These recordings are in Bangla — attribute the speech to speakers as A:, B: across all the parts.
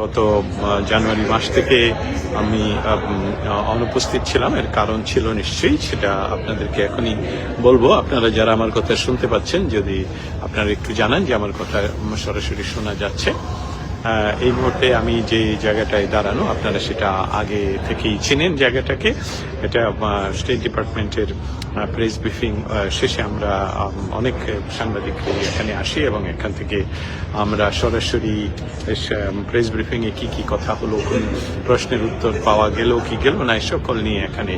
A: গত জানুয়ারি মাস থেকে আমি অনুপস্থিত ছিলাম। এর কারণ ছিল নিশ্চয়ই, সেটা আপনাদেরকে এখনই বলব। আপনারা যারা আমার কথা শুনতে পাচ্ছেন, যদি আপনারা একটু জানান যে আমার কথা সরাসরি শোনা যাচ্ছে। এই মুহূর্তে আমি যে জায়গাটায় দাঁড়ানো, আপনারা সেটা আগে থেকেই চেনেন জায়গাটাকে। এটা স্টেট ডিপার্টমেন্টের প্রেস ব্রিফিং শেষে আমরা অনেক সাংবাদিক এখানে আসি এবং এখান থেকে আমরা সরাসরি প্রেস ব্রিফিং এ কি কি কথা হলো, কোন প্রশ্নের উত্তর পাওয়া গেল, কি গেল না সকল নিয়ে এখানে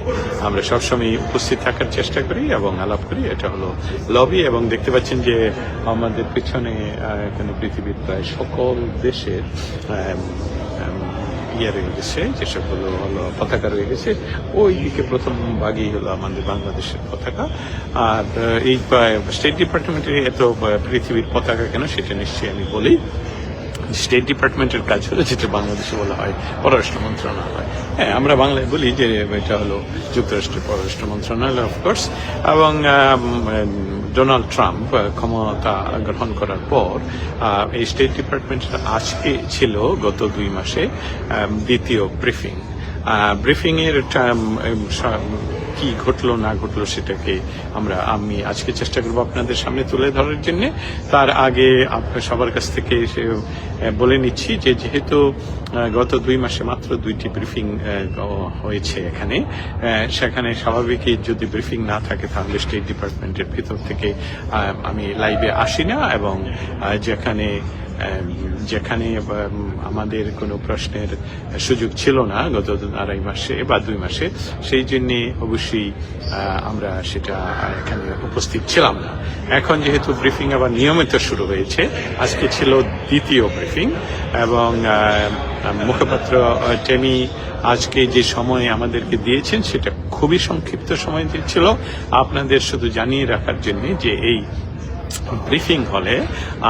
A: আমরা সবসময় উপস্থিত থাকার চেষ্টা করি এবং আলাপ করি। এটা হলো লবি এবং দেখতে পাচ্ছেন যে আমাদের পিছনে এখানে পৃথিবীর প্রায় সকল দেশের আম, ইয়ে রয়ে গেছে যেসবগুলো হলো পতাকা রয়ে গেছে ওই দিকে প্রথম ভাগই হলো আমাদের বাংলাদেশের পতাকা। আর এই স্টেট ডিপার্টমেন্টের এত পৃথিবীর পতাকা কেন সেটা নিশ্চয়ই আমি বলি। স্টেট ডিপার্টমেন্টের কাজ হলো যেটা বাংলাদেশে বলা হয় পররাষ্ট্র মন্ত্রণালয়। হ্যাঁ আমরা বাংলায় বলি যে এটা হলো যুক্তরাষ্ট্রের পররাষ্ট্র মন্ত্রণালয় অফকোর্স এবং ডোনাল্ড ট্রাম্প ক্ষমতা গ্রহণ করার পর এই স্টেট ডিপার্টমেন্টের আজকে ছিল গত দুই মাসে দ্বিতীয় ব্রিফিং ব্রিফিংয়ের কি ঘটলো, না ঘটলো সেটাকে আমরা, আমি আজকে চেষ্টা করব আপনাদের সামনে তুলে ধরার জন্য। তার আগে আপনার সবার কাছ থেকে বলে নিচ্ছি যে যেহেতু গত দুই মাসে মাত্র দুইটি ব্রিফিং হয়েছে এখানে সেখানে স্বাভাবিকই যদি ব্রিফিং না থাকে তাহলে স্টেট ডিপার্টমেন্টের ভিতর থেকে আমি লাইভে আসি না এবং যেখানে যেখানে আমাদের কোনো প্রশ্নের সুযোগ ছিল না গত আড়াই মাসে বা দুই মাসে, সেই জন্য অবশ্যই আমরা সেটা এখানে উপস্থিত ছিলাম না। এখন যেহেতু ব্রিফিং আবার নিয়মিত শুরু হয়েছে, আজকে ছিল দ্বিতীয় ব্রিফিং এবং মুখপাত্র টেমি আজকে যে সময় আমাদেরকে দিয়েছেন, সেটা খুবই সংক্ষিপ্ত সময় দিয়েছিল। আপনাদের শুধু জানিয়ে রাখার জন্য যে এই ব্রিফিং হলে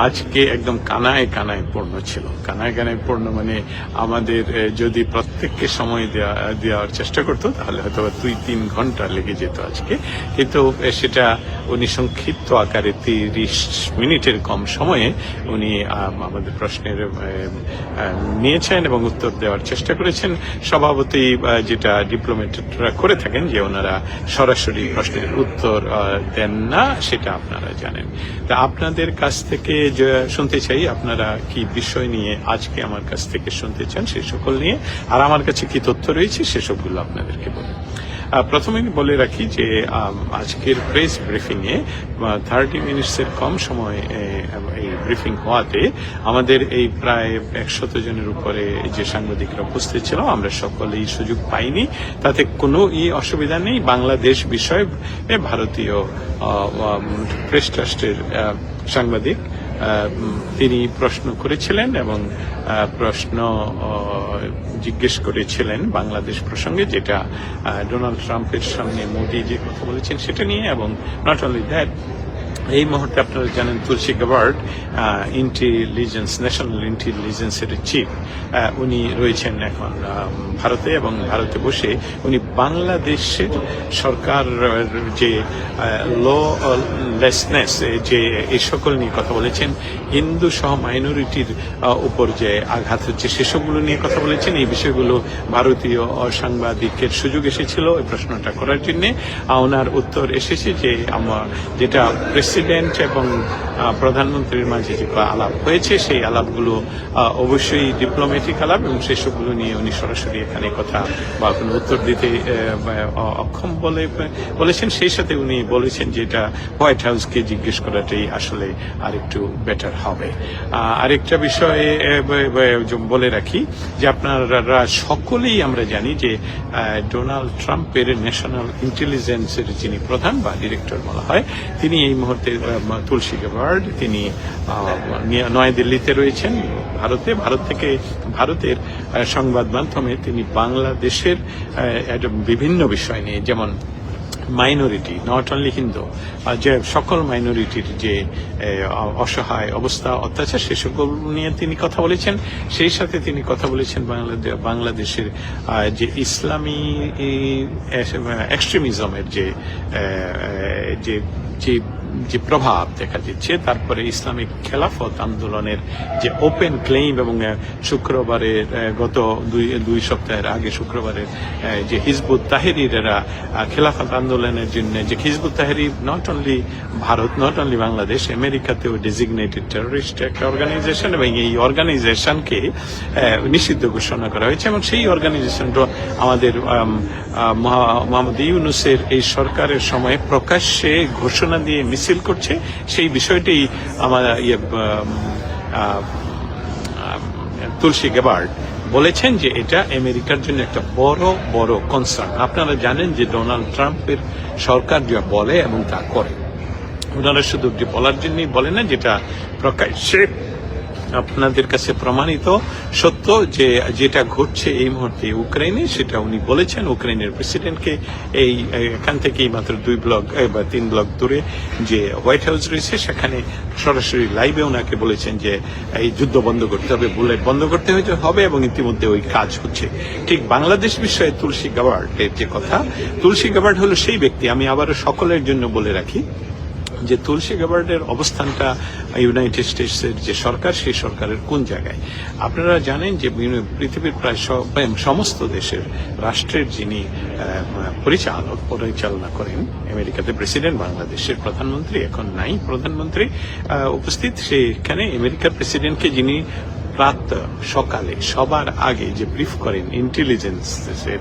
A: আজকে একদম কানায় কানায় পূর্ণ ছিল। কানায় কানায় পূর্ণ মানে আমাদের যদি প্রত্যেককে সময় দেওয়া দেওয়ার চেষ্টা করতো, তাহলে হয়তো দুই তিন ঘণ্টা লেগে যেত আজকে। কিন্তু সেটা উনি সংক্ষিপ্ত আকারে তিরিশ মিনিটের কম সময়ে উনি আমাদের প্রশ্নের নিয়েছেন এবং উত্তর দেওয়ার চেষ্টা করেছেন। স্বভাবতই যেটা ডিপ্লোমেটরা করে থাকেন যে ওনারা সরাসরি প্রশ্নের উত্তর দেন না, সেটা আপনারা জানেন। তা আপনাদের কাছ থেকে শুনতে চাই, আপনারা কি বিষয় নিয়ে আজকে আমার কাছ থেকে শুনতে চান সে সকল নিয়ে? আর আমার কাছে কি তথ্য রয়েছে, সেসবগুলো আপনাদেরকে বলি প্রথমে বলে রাখি যে আজকের প্রেস ব্রিফিং এ থার্টি মিনিটসের কম সময় এই ব্রিফিং হওয়াতে আমাদের এই প্রায় একশত জনের উপরে যে সাংবাদিকরা উপস্থিত ছিল, আমরা সকলেই সুযোগ পাইনি। তাতে কোনো ই অসুবিধা নেই। বাংলাদেশ বিষয়ে ভারতীয় প্রেস ট্রাস্টের সাংবাদিক তিনি প্রশ্ন করেছিলেন এবং প্রশ্ন জিজ্ঞেস করেছিলেন বাংলাদেশ প্রসঙ্গে যেটা ডোনাল্ড ট্রাম্পের সামনে মোদি যে কথা বলেছেন সেটা নিয়ে এবং নট অনলি দ্যাট এই মুহূর্তে আপনারা জানেন তুলসী গাবার্ড ইন্টেলিজেন্স ন্যাশনাল ইন্টেলিজেন্সের চিফ উনি রয়েছেন এখন ভারতে এবং ভারতে বসে উনি বাংলাদেশের সরকার যে লেসনেস যে এই সকল নিয়ে কথা বলেছেন, হিন্দু সহ মাইনরিটির উপর যে আঘাত হচ্ছে সেসবগুলো নিয়ে কথা বলেছেন, এই বিষয়গুলো ভারতীয় সাংবাদিকের সুযোগ এসেছিল এই প্রশ্নটা করার জন্য। ওনার উত্তর এসেছে যে, আমার যেটা প্রেসিডেন্ট এবং প্রধানমন্ত্রীর মাঝে যে আলাপ হয়েছে, সেই আলাপগুলো অবশ্যই ডিপ্লোম্যাটিক আলাপ এবং সেসবগুলো নিয়ে উনি সরাসরি এখানে কথা বা কোনো উত্তর দিতে অক্ষম বলে, বলেছেন। সেই সাথে উনি বলেছেন যে এটা হোয়াইট হাউসকে জিজ্ঞেস করাটাই আসলে আরেকটু বেটার হবে। আরেকটা বিষয়ে বলে রাখি যে আপনারা সকলেই আমরা জানি যে ডোনাল্ড ট্রাম্পের ন্যাশনাল ইন্টেলিজেন্সের যিনি প্রধান বা ডিরেক্টর বলা হয়, তিনি এই মুহূর্তে তুলসী গাবার্ড তিনি নয়াদিল্লিতে রয়েছেন। ভারতে, ভারত থেকে, ভারতের সংবাদ মাধ্যমে তিনি বাংলাদেশের বিভিন্ন বিষয় নিয়ে, যেমন মাইনরিটি নট অনলি হিন্দু যে সকল মাইনরিটির যে অসহায় অবস্থা, অত্যাচার সেসব নিয়ে তিনি কথা বলেছেন। সেই সাথে তিনি কথা বলেছেন বাংলাদেশ বাংলাদেশের যে ইসলামী এক্সট্রিমিজমের যে যে যে প্রভাব দেখা দিচ্ছে তারপরে ইসলামিক খেলাফত আন্দোলনের যে ওপেন ক্লেইম এবং শুক্রবারের গত দুই দুই সপ্তাহের আগে শুক্রবারের যে হিজবুত তাহেরিরা খেলাফত আন্দোলনের জন্য যে Hizb ut Taheri not only Bharat not only Bangladesh আমেরিকাতেও designated terrorist একটা অর্গানাইজেশন এবং এই অর্গানাইজেশনকে নিষিদ্ধ ঘোষণা করা হয়েছে এবং সেই অর্গানাইজেশনটা আমাদের আম, মোহাম্মদ ইউনুসের এই সরকারের সময় প্রকাশ্যে ঘোষণা দিয়ে মিছিল করছে, সেই বিষয়টি আমার ইয়ে তুলসী গেবার্ড বলেছেন যে এটা আমেরিকার জন্য একটা বড় বড় কনসার্ন আপনারা জানেন যে ডোনাল্ড ট্রাম্পের সরকার যা বলে এবং তা করে। ওনারা শুধু বলার জন্যই বলে না, যেটা প্রকাশ্যে আপনাদের কাছে প্রমাণিত সত্য যে যেটা ঘটছে এই মুহূর্তে ইউক্রেনে সেটা উনি বলেছেন। ইউক্রেনের প্রেসিডেন্টকে এই, এখান থেকেই মাত্র দুই ব্লক বা তিন ব্লক দূরে যে হোয়াইট হাউস রয়েছে, সেখানে সরাসরি লাইভে ওনাকে বলেছেন যে এই যুদ্ধ বন্ধ করতে হবে, বুলেট বন্ধ করতে হয়তো হবে এবং ইতিমধ্যে ওই কাজ হচ্ছে। ঠিক বাংলাদেশ বিষয়ে তুলসী গাবার্ডের যে কথা, তুলসী গাবার্ড হলো সেই ব্যক্তি, আমি আবারও সকলের জন্য বলে রাখি। যে তুলসী গ্যাবার্ডের অবস্থানটা ইউনাইটেড স্টেটসের যে সরকার, সেই সরকারের কোন জায়গায়? আপনারা জানেন যে পৃথিবীর প্রায় সব- সমস্ত দেশের রাষ্ট্রের যিনি পরিচালক, পরিচালনা করেন, আমেরিকাতে প্রেসিডেন্ট, বাংলাদেশের প্রধানমন্ত্রী, এখন নাই প্রধানমন্ত্রী উপস্থিত সেখানে আমেরিকার প্রেসিডেন্টকে যিনি প্রাত সকালে সবার আগে যে ব্রিফ করেন ইন্টেলিজেন্সের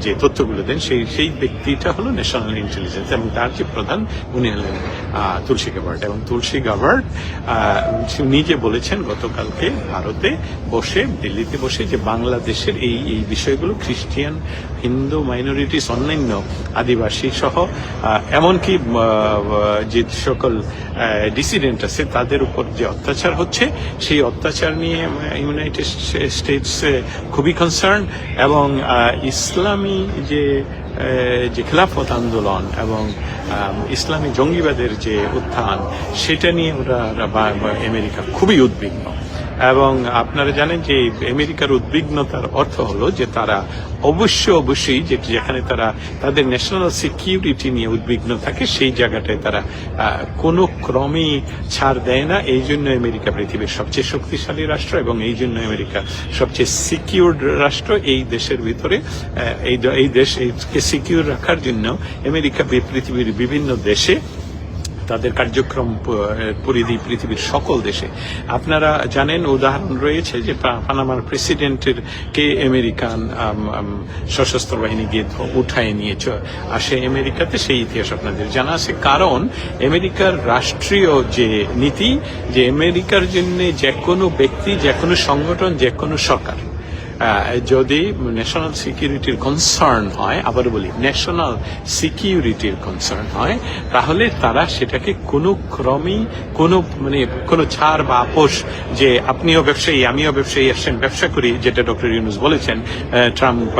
A: যে তথ্যগুলো দেন সেই সেই ব্যক্তিটা হলো ন্যাশনাল ইন্টেলিজেন্স এবং তার যে প্রধান উনি হলেন তুলসী গাবার্ড এবং তুলসী আহ, নিজে বলেছেন গতকালকে ভারতে বসে দিল্লিতে বসে যে বাংলাদেশের এই এই বিষয়গুলো খ্রিস্টিয়ান হিন্দু মাইনরিটিস অন্যান্য আদিবাসী সহ এমনকি যে সকল ডিসিডেন্ট আছে তাদের উপর যে অত্যাচার হচ্ছে সেই অত্যাচার নিয়ে ইউনাইটেড স্টেটস খুবই কনসার্ন এবং ইসলামী যে যে খেলাফত আন্দোলন এবং ইসলামী জঙ্গিবাদের যে উত্থান, সেটা নিয়ে ওরা আমেরিকা খুবই উদ্বিগ্ন। এবং আপনারা জানেন যে আমেরিকার উদ্বিগ্নতার অর্থ হলো যে তারা অবশ্য অবশ্যই যে যেখানে তারা তাদের ন্যাশনাল সিকিউরিটি নিয়ে উদ্বিগ্ন থাকে, সেই জায়গাটায় তারা কোনো ক্রমেই ছাড় দেয় না। এই জন্য আমেরিকা পৃথিবীর সবচেয়ে শক্তিশালী রাষ্ট্র এবং এই জন্য আমেরিকা সবচেয়ে সিকিউর রাষ্ট্র। এই দেশের ভিতরে এই দেশ এইকে সিকিউর রাখার জন্য আমেরিকা পৃথিবীর বিভিন্ন দেশে তাদের কার্যক্রম পরিধি পৃথিবীর সকল দেশে। আপনারা জানেন উদাহরণ রয়েছে যে পানামার প্রেসিডেন্টের কে আমেরিকান আম, আম, সশস্ত্র বাহিনী গিয়ে উঠায় নিয়ে আসে আমেরিকাতে সেই ইতিহাস আপনাদের জানা আছে। কারণ আমেরিকার রাষ্ট্রীয় যে নীতি যে আমেরিকার জন্য যে কোনো ব্যক্তি যে কোনো সংগঠন যে কোনো সরকার যদি ন্যাশনাল সিকিউরিটির কনসার্ন হয় আবার বলি ন্যাশনাল সিকিউরিটির কনসার্ন হয় তাহলে তারা সেটাকে কোনো ক্রমেই কোনো মানে কোনো ছাড় বা আপোষ যে আপনিও ব্যবসায়ী আমিও ব্যবসায়ী আসছেন ব্যবসা করি যেটা ডক্টর ইউনুস বলেছেন আহ, ট্রাম্প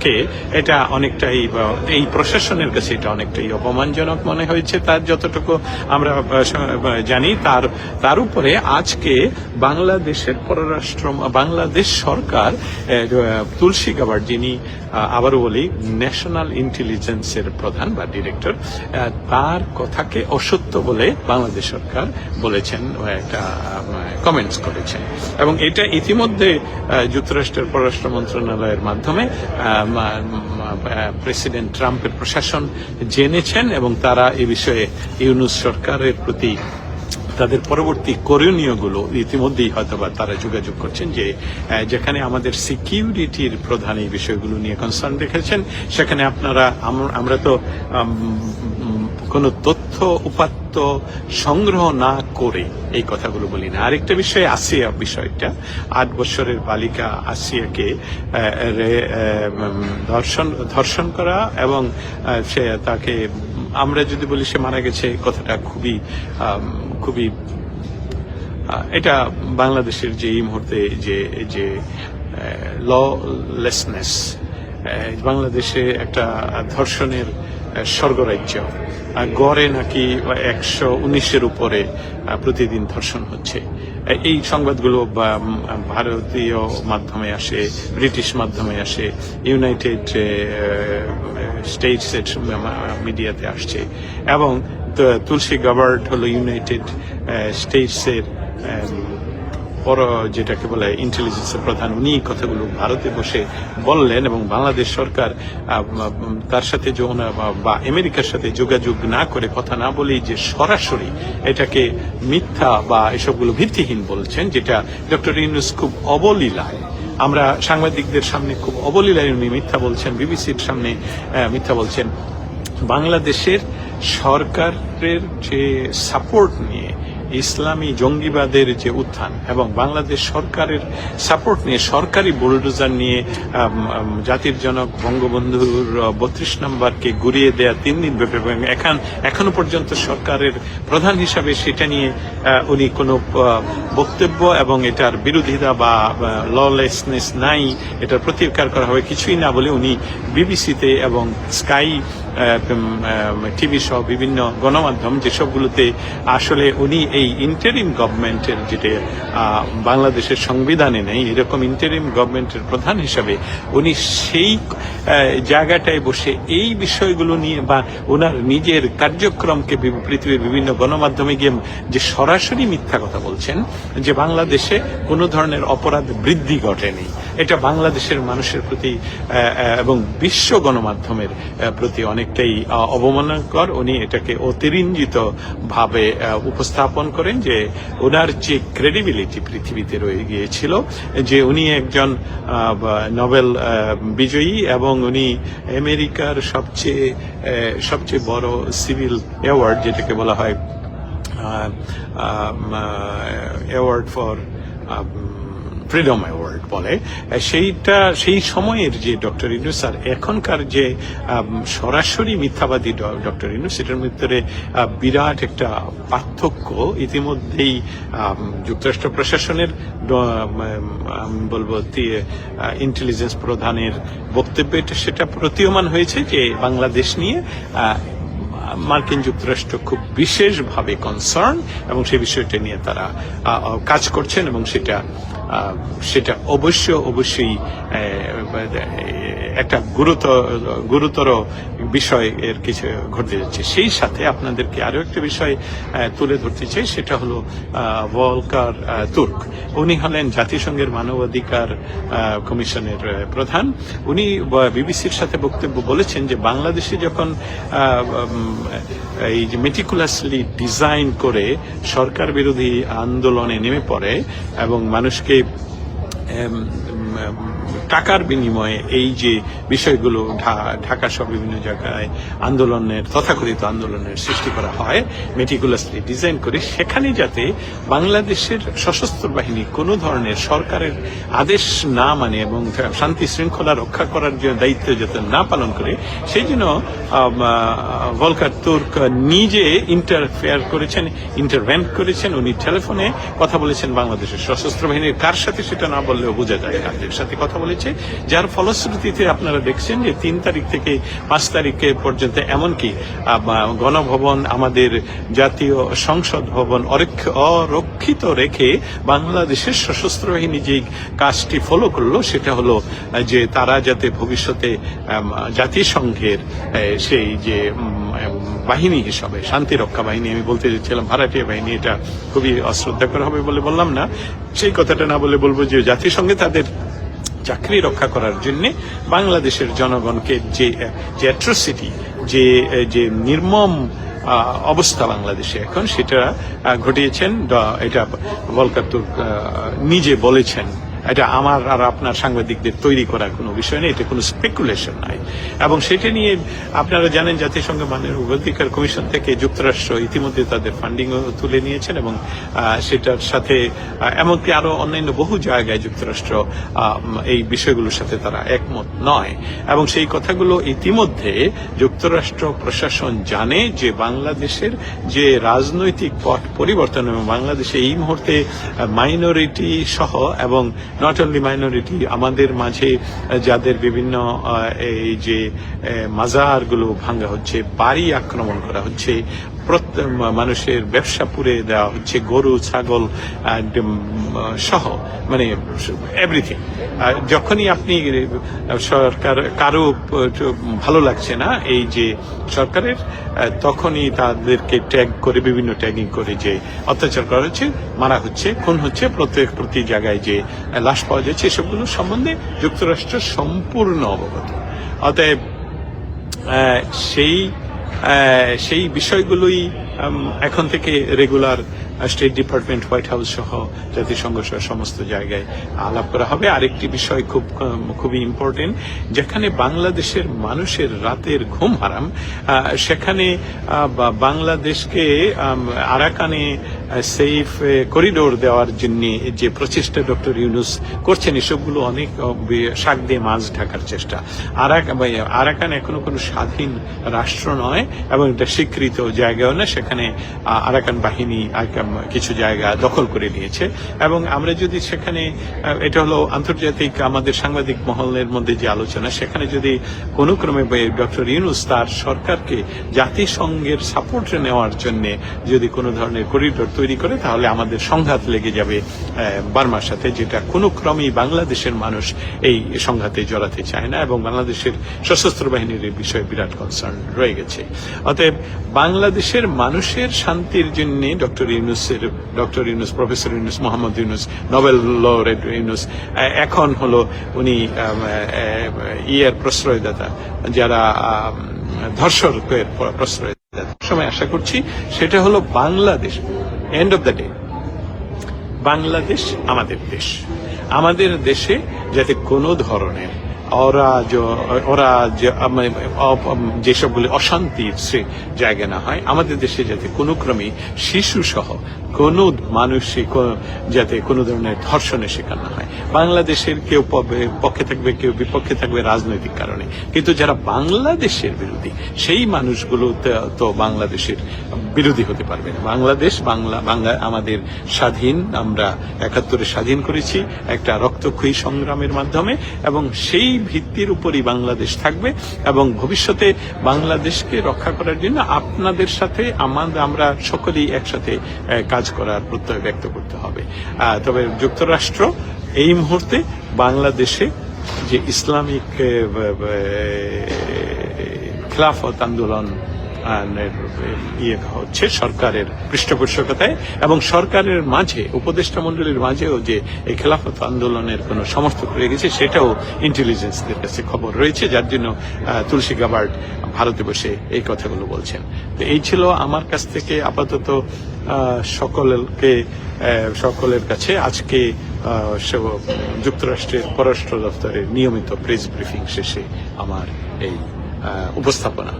A: কে এটা অনেকটাই এই প্রশাসনের কাছে এটা অনেকটাই অপমানজনক মনে হয়েছে তার যতটুকু আমরা জানি তার তার উপরে আজকে বাংলাদেশের পররাষ্ট্র বাংলাদেশ সরকার তুলসী গাবার যিনি আবারও বলি ন্যাশনাল ইন্টেলিজেন্সের প্রধান বা ডিরেক্টর তার কথাকে অসত্য বলে বাংলাদেশ সরকার বলেছেন একটা কমেন্টস করেছেন। এবং এটা ইতিমধ্যে যুক্তরাষ্ট্রের পররাষ্ট্র মন্ত্রণালয়ের মাধ্যমে প্রেসিডেন্ট ট্রাম্পের প্রশাসন জেনেছেন এবং তারা এ বিষয়ে ইউনুস সরকারের প্রতি তাদের পরবর্তী করণীয়গুলো ইতিমধ্যেই হয়তো বা তারা যোগাযোগ করছেন যে যেখানে আমাদের সিকিউরিটির প্রধান এই বিষয়গুলো নিয়ে কনসার্ন দেখেছেন সেখানে আপনারা আমরা তো কোনো তথ্য উপাত্ত সংগ্রহ না করে এই কথাগুলো বলি না। আরেকটা বিষয় আসিয়া বিষয়টা। আট বছরের বালিকা আসিয়াকে ধর্ষণ ধর্ষণ করা এবং সে তাকে, আমরা যদি বলি সে মারা গেছে কথাটা খুবই খুবই এটা বাংলাদেশের যে এই মুহূর্তে যে যে ললেসনেস বাংলাদেশে একটা ধর্ষণের স্বর্গরাজ্য। গড়ে নাকি একশো উনিশের উপরে প্রতিদিন ধর্ষণ হচ্ছে। এই সংবাদগুলো ভারতীয় মাধ্যমে আসে, ব্রিটিশ মাধ্যমে আসে, ইউনাইটেড স্টেটস মিডিয়াতে আসছে। এবং তুলসী গাবার্ড হলো ইউনাইটেড স্টেটসের পর যেটাকে বলে ইন্টেলিজেন্সের প্রধান, উনি কথাগুলো ভারতে বসে বললেন এবং বাংলাদেশ সরকার তার সাথে যখন বা- আমেরিকার সাথে যোগাযোগ না করে কথা না বলেই যে সরাসরি এটাকে মিথ্যা বা এসবগুলো ভিত্তিহীন বলছেন, যেটা ডক্টর ইউনুস খুব অবলীলায়। আমরা সাংবাদিকদের সামনে খুব অবলীলায় উনি মিথ্যা বলছেন, বিবিসির সামনে মিথ্যা বলছেন। বাংলাদেশের সরকারের যে সাপোর্ট নিয়ে ইসলামী জঙ্গিবাদের যে উত্থান এবং বাংলাদেশ সরকারের সাপোর্ট নিয়ে সরকারি বুলডোজার নিয়ে জাতির জনক বঙ্গবন্ধুর বত্রিশ নম্বরকে গুড়িয়ে দেয়া তিন দিন ব্যাপী এবং এখন, এখনও পর্যন্ত সরকারের প্রধান হিসাবে সেটা নিয়ে উনি কোনো বক্তব্য এবং এটার বিরোধিতা বা ললেসনেস নাই, এটার প্রতিকার করা হবে কিছুই না বলে উনি বিবিসিতে এবং স্কাই টিভি সহ বিভিন্ন গণমাধ্যম যেসবগুলোতে আসলে উনি এই ইন্টারিম গভর্নমেন্টের যেটা বাংলাদেশের সংবিধানে নেই, এরকম ইন্টারিম গভর্নমেন্টের প্রধান হিসাবে উনি সেই জায়গাটায় বসে এই বিষয়গুলো নিয়ে বা ওনার নিজের কার্যক্রমকে পৃথিবীর বিভিন্ন গণমাধ্যমে গিয়ে যে সরাসরি মিথ্যা কথা বলছেন, যে বাংলাদেশে কোনো ধরনের অপরাধ বৃদ্ধি ঘটেনি। এটা বাংলাদেশের মানুষের প্রতি এবং বিশ্ব গণমাধ্যমের প্রতি অনেকটাই অবমাননাকর। উনি এটাকে অতিরঞ্জিত ভাবে উপস্থাপন করেন যে ওনার যে ক্রেডিবিলিটি পৃথিবীতে রয়ে গিয়েছিল, যে উনি একজন নোবেল বিজয়ী এবং উনি আমেরিকার সবচেয়ে সবচেয়ে বড় সিভিল অ্যাওয়ার্ড, যেটাকে বলা হয় অ্যাওয়ার্ড ফর ফ্রিডম অ্যাওয়ার্ড বলে। সেইটা, সেই সময়ের যে ডক্টর ইনুস আর এখনকার যে সরাসরি মিথ্যাবাদী ডক্টর ইনুস এটার ভিতরে বিরাট একটা পার্থক্য ইতিমধ্যেই যুক্তরাষ্ট্র প্রশাসনের বলব ইন্টেলিজেন্স প্রধানের বক্তব্যে সেটা প্রতীয়মান হয়েছে যে, বাংলাদেশ নিয়ে মার্কিন যুক্তরাষ্ট্র খুব বিশেষভাবে কনসার্ন এবং সেই বিষয়টা নিয়ে তারা কাজ করছেন এবং সেটা সেটা অবশ্য, অবশ্যই একটা গুরুতর গুরুতর বিষয় এর কিছু ঘটতে যাচ্ছে। সেই সাথে আপনাদেরকে আরও একটা বিষয় তুলে ধরতে চাই সেটা হলো আহ, ভলকার তুর্ক। উনি হলেন জাতিসংঘের মানবাধিকার কমিশনের প্রধান। উনি বিবিসির সাথে বক্তব্য বলেছেন যে বাংলাদেশে যখন এই যে মেটিকুলাসলি ডিজাইন করে সরকার বিরোধী আন্দোলনে নেমে পড়ে এবং মানুষকে টাকার বিনিময়ে এই যে বিষয়গুলো ঢাকা সহ বিভিন্ন জায়গায় আন্দোলনের, তথাকথিত আন্দোলনের সৃষ্টি করা হয় মেটিকুলাসলি ডিজাইন করে সেখানে যাতে বাংলাদেশের সশস্ত্র বাহিনী কোনো ধরনের সরকারের আদেশ না মানে এবং শান্তি শৃঙ্খলা রক্ষা করার যে দায়িত্ব যাতে না পালন করে, সেই জন্য ভলকার তুর্ক নিজে ইন্টারফেয়ার করেছেন ইন্টারভেন্ট করেছেন, উনি টেলিফোনে কথা বলেছেন বাংলাদেশের সশস্ত্র বাহিনীর কার সাথে সেটা না বললেও বোঝা যায় কাদের সাথে কথা বলেছে, যার ফলশ্রুতিতে আপনারা দেখছেন যে তিন তারিখ থেকে পাঁচ তারিখে পর্যন্ত এমনকি গণভবন, আমাদের জাতীয় সংসদ ভবন অরক্ষ- অরক্ষিত রেখে বাংলাদেশের সশস্ত্র বাহিনী যে কাজটি ফলো করল, সেটা হলো যে তারা যাতে ভবিষ্যতে জাতিসংঘের সেই যে বাহিনী হিসাবে শান্তি রক্ষা বাহিনী, আমি বলতে চাচ্ছিলাম ভাড়াটিয়া বাহিনী, এটা খুবই অশ্রদ্ধাকর হবে বলে বললাম না। সেই কথাটা না বলে বলব যে জাতিসংঘে তাদের চাকরি রক্ষা করার জন্য বাংলাদেশের জনগণকে যে যে অ্যাট্রোসিটি যে যে নির্মম অবস্থা বাংলাদেশে এখন, সেটা ঘটিয়েছেন এটা বলকাতুর নিজে বলেছেন। এটা আমার আর আপনার সাংবাদিকদের তৈরি করার কোনো বিষয় নেই, এটা কোনো স্পেকুলেশন নাই। এবং সেটা নিয়ে আপনারা জানেন জাতিসংঘ মানব অধিকার কমিশন থেকে যুক্তরাষ্ট্র ইতিমধ্যে তাদের ফান্ডিং তুলে নিয়েছেন এবং সেটার সাথে এমনকি আরও অন্যান্য বহু জায়গায় যুক্তরাষ্ট্র এই বিষয়গুলোর সাথে তারা একমত নয়। এবং সেই কথাগুলো ইতিমধ্যে যুক্তরাষ্ট্র প্রশাসন জানে যে বাংলাদেশের যে রাজনৈতিক পট পরিবর্তন এবং বাংলাদেশে এই মুহূর্তে মাইনরিটি সহ এবং নট অনলি মাইনরিটি আমাদের মাঝে যাদের বিভিন্ন এই যে মাজারগুলো ভাঙ্গা হচ্ছে, বাড়ি আক্রমণ করা হচ্ছে মানুষের ব্যবসা পুরে দেওয়া হচ্ছে, গরু, ছাগল সহ মানে এভরিথিং যখনই আপনি সরকার, কারও ভালো লাগছে না, এই যে সরকারের তখনই তাদেরকে ট্যাগ করে, বিভিন্ন ট্যাগিং করে যে অত্যাচার করা হচ্ছে, মারা হচ্ছে, খুন হচ্ছে, প্রত্যেক, প্রতি জায়গায় যে লাশ পাওয়া যাচ্ছে, এসবগুলো সম্বন্ধে যুক্তরাষ্ট্র সম্পূর্ণ অবগত। অতএব সেই সেই বিষয়গুলোই এখন থেকে regular state department White House সহ জাতিসংঘ সহ সমস্ত জায়গায় আলাপ করা হবে। আরেকটি বিষয় খুব খুবই ইম্পর্টেন্ট যেখানে বাংলাদেশের মানুষের রাতের ঘুম হারাম সেখানে বাংলাদেশকে আরাকানে সেফ করিডোর দেওয়ার জন্য যে প্রচেষ্টা ডক্টর ইউনুস করছেন, এসবগুলো অনেক শাক দিয়ে মাছ ঢাকার চেষ্টা। আরাকান এখনও কোনো স্বাধীন রাষ্ট্র নয় এবং এটা স্বীকৃত জায়গাও না সেখানে আরাকান বাহিনী কিছু জায়গা দখল করে নিয়েছে। এবং আমরা যদি সেখানে এটা হলো আন্তর্জাতিক আমাদের সাংবাদিক মহলের মধ্যে যে আলোচনা, সেখানে যদি কোনো ক্রমে ডক্টর ইউনুস তার সরকারকে জাতিসংঘের সাপোর্ট নেওয়ার জন্য যদি কোনো ধরনের করিডোর তৈরি করে, তাহলে আমাদের সংঘাত লেগে যাবে বার্মার সাথে, যেটা কোনো ক্রমেই বাংলাদেশের মানুষ এই সংঘাতে জড়াতে চায় না এবং বাংলাদেশের সশস্ত্র বাহিনীর এই বিষয়ে বিরাট কনসার্ন রয়ে গেছে। অতএব বাংলাদেশের মানুষের শান্তির জন্য ডক্টর ইউনুসের, doctor Yunus, professor Yunus, Mohammad Yunus, Nobel laureate Yunus এখন হলো উনি ইয়ের প্রশ্রয়দাতা, যারা ধর্ষকের প্রশ্রয়দাতা। সময় আশা করছি সেটা হলো Bangladesh. End of the day Bangladesh আমাদের দেশ। আমাদের দেশে যাতে কোনো ধরনের অরাজ মানে যেসবগুলি অশান্তির জায়গা না হয়, আমাদের দেশে যাতে কোনো ক্রমে শিশু সহ কোনো মানুষই যাতে কোনো ধরনের ধর্ষণের শিকার না হয়। বাংলাদেশের কেউ পক্ষে থাকবে, কেউ বিপক্ষে থাকবে রাজনৈতিক কারণে। কিন্তু যারা বাংলাদেশের বিরোধী, সেই মানুষগুলো তো বাংলাদেশের বিরোধী হতে পারবে না। বাংলাদেশ, বাংলা বাংলা, আমাদের স্বাধীন, আমরা একাত্তরে স্বাধীন করেছি একটা রক্তক্ষয়ী সংগ্রামের মাধ্যমে এবং সেই ভিত্তির উপরই বাংলাদেশ থাকবে এবং ভবিষ্যতে বাংলাদেশকে রক্ষা করার জন্য আপনাদের সাথে আমাদের আমরা সকলেই একসাথে কাজ করার প্রত্যয় ব্যক্ত করতে হবে তবে যুক্তরাষ্ট্র এই মুহূর্তে বাংলাদেশে যে ইসলামিক খেলাফত আন্দোলন ইয়ে হচ্ছে সরকারের পৃষ্ঠপোষকতায় এবং সরকারের মাঝে, উপদেষ্টা মন্ডলীর মাঝেও যে এই খেলাফত আন্দোলনের কোনো সমর্থক রয়ে গেছে, সেটাও ইন্টেলিজেন্সদের কাছে খবর রয়েছে, যার জন্য তুলসী গাবার্ড ভারতে বসে এই কথাগুলো বলছেন। তো এই ছিল আমার কাছ থেকে আপাতত সকলকে সকলের কাছে আজকে যুক্তরাষ্ট্রের পররাষ্ট্র দপ্তরের নিয়মিত প্রেস ব্রিফিং শেষে আমার এই উপস্থাপনা।